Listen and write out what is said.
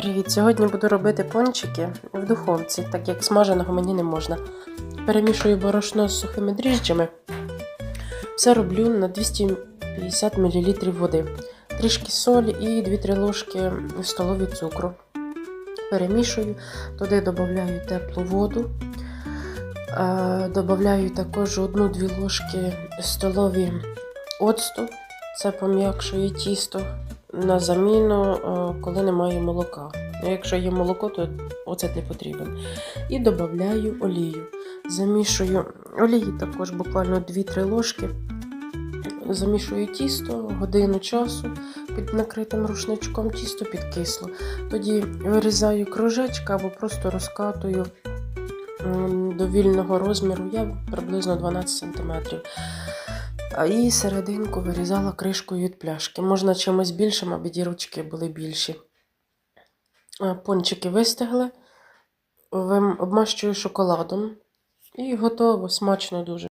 Привіт! Сьогодні буду робити пончики в духовці, так як смаженого мені не можна. Перемішую борошно з сухими дріжджами. Все роблю на 250 мл води, трішки солі і 2-3 ложки столові цукру. Перемішую, туди додаю теплу воду. Е, Додаю також 1-2 ложки столові оцту. Це пом'якшує тісто на заміну, е, коли немає молока. Ну, Якщо є молоко, то оцет не потрібен. І додаю олію. Замішую олії також буквально 2-3 ложки. Замішую тісто годину часу під накритим рушничком, тісто підкисло. Тоді вирізаю кружечки або просто розкатую до вільного розміру, я приблизно 12 см. І серединку вирізала кришкою від пляшки. Можна чимось більшим, аби дірочки були більші. Пончики вистигли, обмащую шоколадом. І готово, смачно дуже.